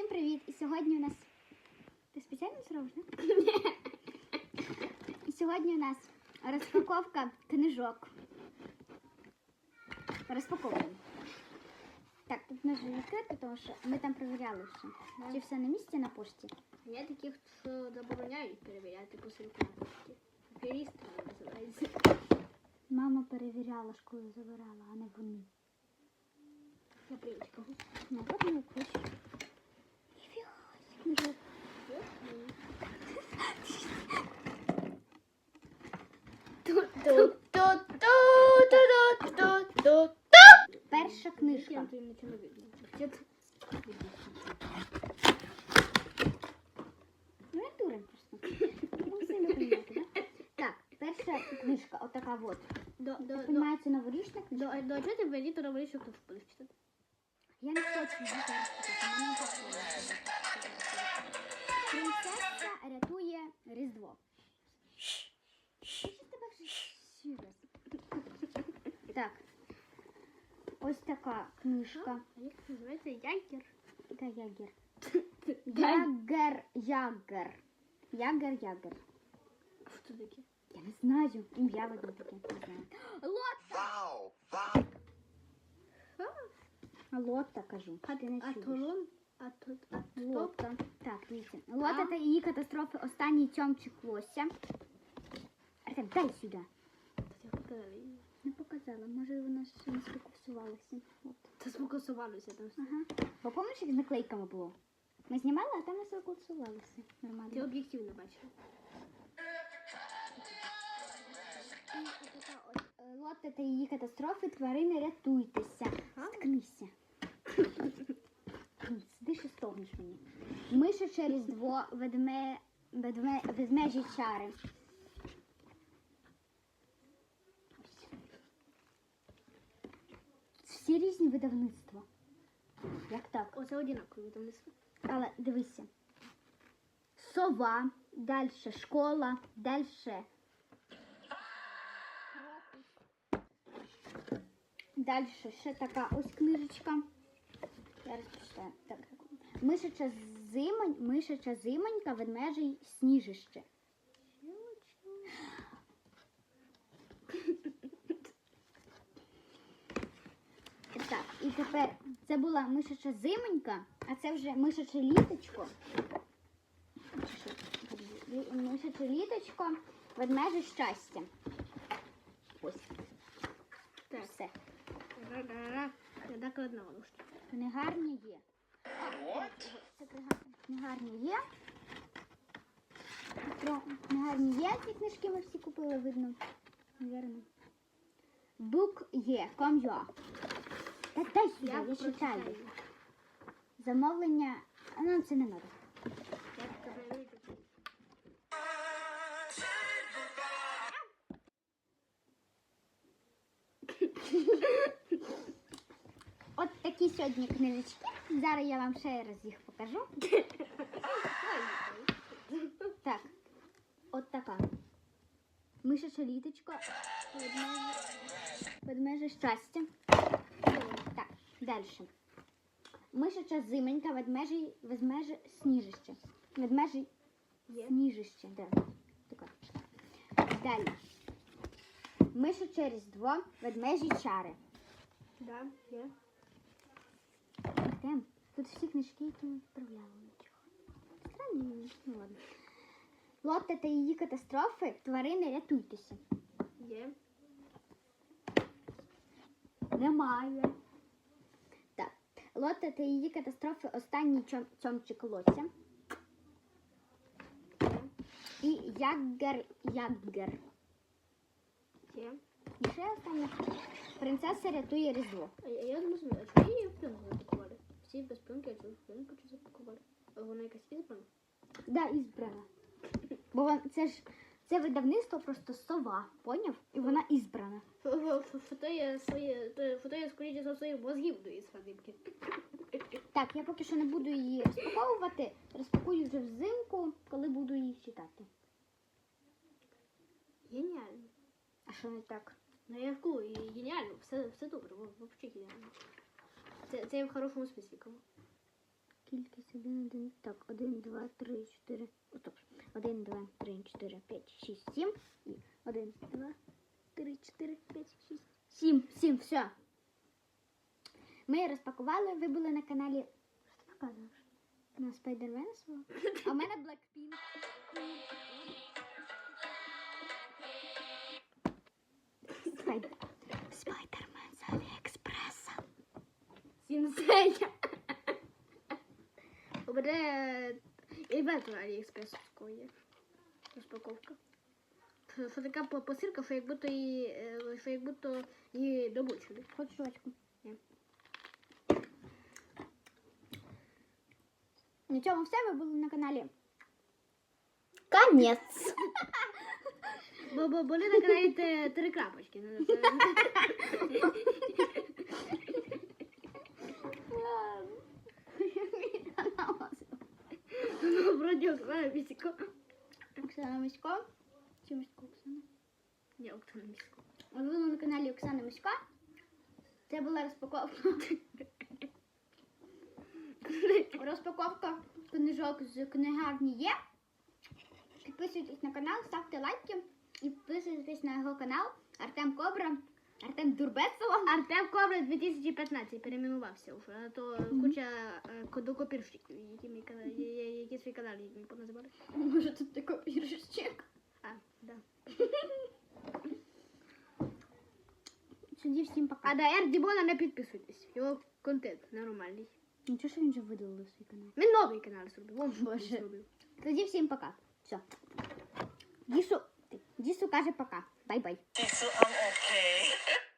Всім привіт! І сьогодні у нас. Ти спеціально це робиш, не? І сьогодні у нас розпаковка книжок. Розпаковуємо. Так, тут можна відкрити, тому що ми там перевіряли все. Чи все на місці на пошті? Я таких, що забороняють перевіряти посилки на пошті. Аферісти називається. Мама перевіряла, школу забирала, а не вони. На привичках. Ну, от ми хочеш. Ніфіга, книжок. Перша книжка. Ну, я дурень просто. Ну? Так, перша книжка, отака от. Приймається новорічна книжка. до, чого ти робиш, що хтось будеш читати? Я не хочу читати, мене не. Принцеса рятує Різдво. Ось така книжка. А як це називається? Ягер? Яка ягер? Ягер, ягер. Ягер, ягер. А що таке? Я не знаю. Ім'я видно таке. Не знаю. Лотта! Wow, wow. Лотта, кажу. Ти не А чуєш. толон? А тут, а стоп? Лотта. Так, дивіться. Лотта та її катастрофи останній тьомчик лося. Артем, дай сюди. Та я показала. Не показала, може вона ще не сфокусувалася. От. Та сфокусувалося там. все. Ага. Бо пам'ятаєш, як з наклейками було? Ми знімали, а там не сфокусувалися. Ти Нормально. об'єктив не бачила. Е, Лотта та її катастрофи, тварини рятуйтеся. Сткнися. Сиди ще стогнеш мені. Миша через дво, ведме, ведме, ведмежі чари. Всі різні видавництва. Як так? Оце одинакові там не Але дивися. Сова, далі школа, далі. Далі ще така ось книжечка. Зараз прочитаю. Так. Зимонь, мишача зимонька, ведмежий сніжище. Так, і тепер це була мишача зимонька, а це вже мишаче літочко. Мишаче літочко, ведмеже щастя. Ось. Так. Все. Що. Книгарня є. What? Це книга- є. Про книгарні є ці книжки ми всі купили, видно. Навірно. Бук є, ком'юа. Та дай сюди, я, читаю. Замовлення. а, Ну, це не треба. От такі сьогодні книжечки. Зараз я вам ще раз їх покажу. Так, от така. Мишаче літочко. Ведмеже, ведмеже щастя. Так, далі. Мишача зименька, ведмежий, ведмеже сніжище. Ведмежий сніжище, да. Така. Далі. Мишаче різдво, ведмежі чари. Да, є. Артем, тут всі книжки, які ми відправляли. Странні, ну ладно. Лотта та її катастрофи, тварини рятуйтеся. Є. Немає. Так. Лотта та її катастрофи, останній чом, цьомчик лося. І Яггер Яггер. Є. І ще остання. Принцеса рятує різдво. А я, я не розумію, а чому її в пленку запакували? Всі без пленки, а чому в пленку чи запакували? А вона якась ізбрана? Да, ізбрана. Бо вон, це ж це видавництво просто сова, поняв? І вона ізбрана. Фото я своє, фото я скоріше за своїх мозгів до із фадимки. Так, я поки що не буду її розпаковувати. Розпакую вже взимку, коли буду її читати. Геніально. А що не так? Ну я вку, геніально, все, все добре, вообще геніально. Це, це я в хорошому смислі кажу. кількість один, один. Так, один, два, три, чотири. О, стоп. Один, два, три, чотири, п'ять, шість, сім. І один, два, три, чотири, п'ять, шість. Сім, сім, все. Ми розпакували, ви були на каналі. Що ти показуєш? На Спайдермена свого? А в мене Blackpink. Спайдер... Спайдермен з Аліекспреса. Сінсея. Обере і ветер Аліекспрес такого є. Розпаковка. Що така по- посилка, що як будто її, е, що як будто її добучили. Хочеш жвачку? Ні. На цьому все. Ви були на каналі. Конець. Бо, бо були на каналі три крапочки. Ну, це- Ну, вроді Оксана Місько. Оксана Мисько. Чи Мисько Оксана? Ні, Оксана Місько. Ви були на каналі Оксани Мисько. Це була розпаковка. Розпаковка книжок з книгарні є. Підписуйтесь на канал, ставте лайки і підписуйтесь на його канал Артем Кобра, Артем Дурбецова. Артем Кобра 2015 перейменувався вже, а то куча е, кодокопірщиків, які, мій канал, я- я- які свій канал їм поназивали. Може тут ти копіруєш чек? А, да. Тоді всім пока. А до Ердібона не підписуйтесь. Його контент нормальний. Нічого, що він вже видалив свій канал. Він новий канал зробив. Вон Боже. Тоді всім пока. Все. Disso caixa pra cá. Bye, bye. Isso, I'm ok.